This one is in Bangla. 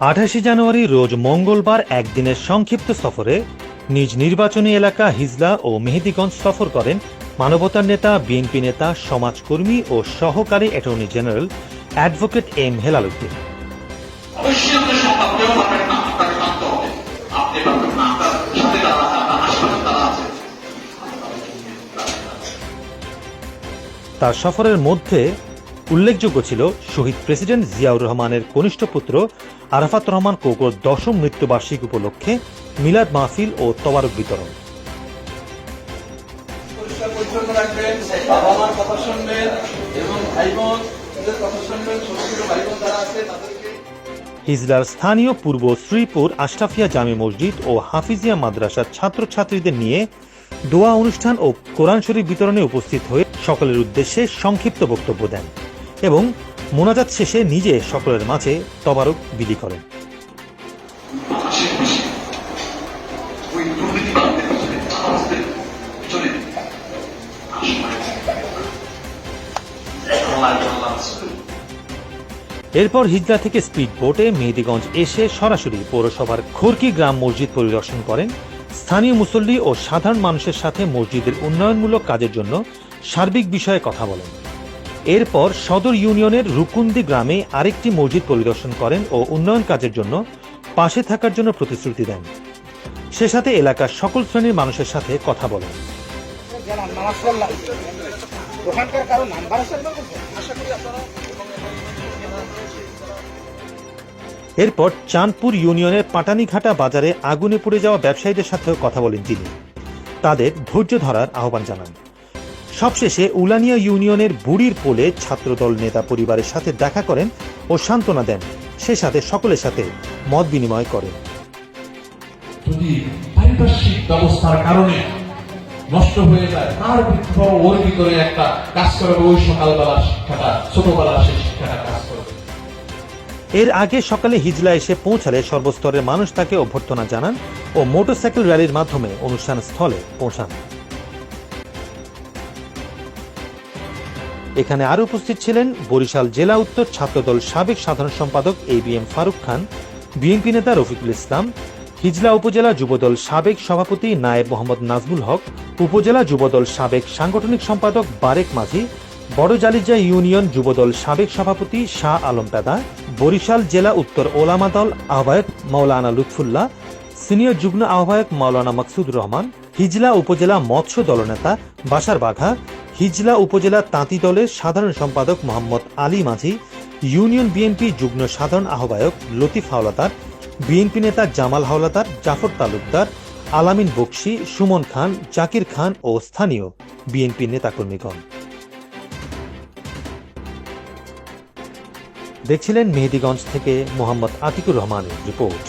আঠাশে জানুয়ারি রোজ মঙ্গলবার একদিনের সংক্ষিপ্ত সফরে নিজ নির্বাচনী এলাকা হিজলা ও মেহেদিগঞ্জ সফর করেন মানবতার নেতা বিএনপি নেতা সমাজকর্মী ও সহকারী attorney general advocate M Helaluddin তার সফরের মধ্যে উল্লেখযোগ্য ছিল শহীদ প্রেসিডেন্ট জিয়াউর রহমানের কনিষ্ঠ পুত্র আরাফাত রহমান কোকোর দশম মৃত্যুবার্ষিকী উপলক্ষে মিলাদ মাহফিল ও তবারক বিতরণ। হিজলার স্থানীয় পূর্ব শ্রীপুর আশরাফিয়া জামে মসজিদ ও হাফিজিয়া মাদ্রাসার ছাত্রছাত্রীদের নিয়ে দোয়া অনুষ্ঠান ও কোরআন শরীফ বিতরণে উপস্থিত হয়ে সকলের উদ্দেশ্যে সংক্ষিপ্ত বক্তব্য দেন এবং মোনাজাত শেষে নিজে সকলের মাঝে তবারক বিলি করেন। এরপর হিজলা থেকে স্পিড বোটে মেহেদিগঞ্জ এসে সরাসরি পৌরসভার খোরকি গ্রাম মসজিদ পরিদর্শন করেন। স্থানীয় মুসল্লি ও সাধারণ মানুষের সাথে মসজিদের উন্নয়নমূলক কাজের জন্য সার্বিক বিষয়ে কথা বলেন। এরপর সদর ইউনিয়নের রুকুন্দি গ্রামে আরেকটি মসজিদ পরিদর্শন করেন ও উন্নয়ন কাজের জন্য পাশে থাকার জন্য প্রতিশ্রুতি দেন। সে সাথে এলাকার সকল শ্রেণির মানুষের সাথে কথা বলেন। এরপর চাঁদপুর ইউনিয়নের পাটানিঘাটা বাজারে আগুনে পড়ে যাওয়া ব্যবসায়ীদের সাথেও কথা বলেন তিনি। তাদের ধৈর্য ধরার আহ্বান জানান। সবশেষে উলানিয়া ইউনিয়নের বুড়ির পোলে ছাত্রদল নেতা পরিবারের সাথে দেখা করেন ও সান্ত্বনা দেন। সে সাথে সকলের সাথে মত বিনিময় করেন। যদি পারিপার্শ্বিক ব্যবস্থার কারণে নষ্ট হয়ে যায় তার ভিতর ওর ভিতরে একটা কাজ করবে ওই সকালবেলার শিক্ষাটা ছোটবেলার সেই শিক্ষাটা কাজ করবে। এর আগে সকালে হিজলা এসে পৌঁছালে সর্বস্তরের মানুষ তাকে অভ্যর্থনা জানান ও মোটরসাইকেল র্যালির মাধ্যমে অনুষ্ঠান স্থলে পৌঁছান। এখানে আরও উপস্থিত ছিলেন বরিশাল জেলা উত্তর ছাত্রদল সাবেক সাধারণ সম্পাদক A B M Faruk Khan, BNP নেতা রফিকুল ইসলাম, হিজলা উপজেলা যুবদল সাবেক সভাপতি নায়েব মোহাম্মদ নাজমুল হক, উপজেলা যুবদল সাবেক সাংগঠনিক সম্পাদক বারেক মাঝি, বড় জালিজা ইউনিয়ন যুবদল সাবেক সভাপতি শাহ আলম পেদা বরিশাল জেলা উত্তর ওলামা দল আহ্বায়ক মাওলানা লুৎফুল্লাহ, সিনিয়র যুগ্ম আহ্বায়ক মাওলানা মাকসুদ রহমান, হিজলা উপজেলা মৎস্য দলনেতা বাসার বাঘা হিজলা উপজেলা তাঁতি দলের সাধারণ সম্পাদক মোহাম্মদ আলী মাঝি, ইউনিয়ন বিএনপি যুগ্ম সাধারণ আহ্বায়ক লতিফ হাওলাদার, বিএনপি নেতা জামাল হাওলাদার, জাফর তালুকদার, আলামিন বক্সি, সুমন খান, জাকির খান ও স্থানীয় বিএনপি নেতাকর্মীগণ। দেখছিলেন মেহেদিগঞ্জ থেকে মোহাম্মদ আতিকুর রহমানের রিপোর্ট।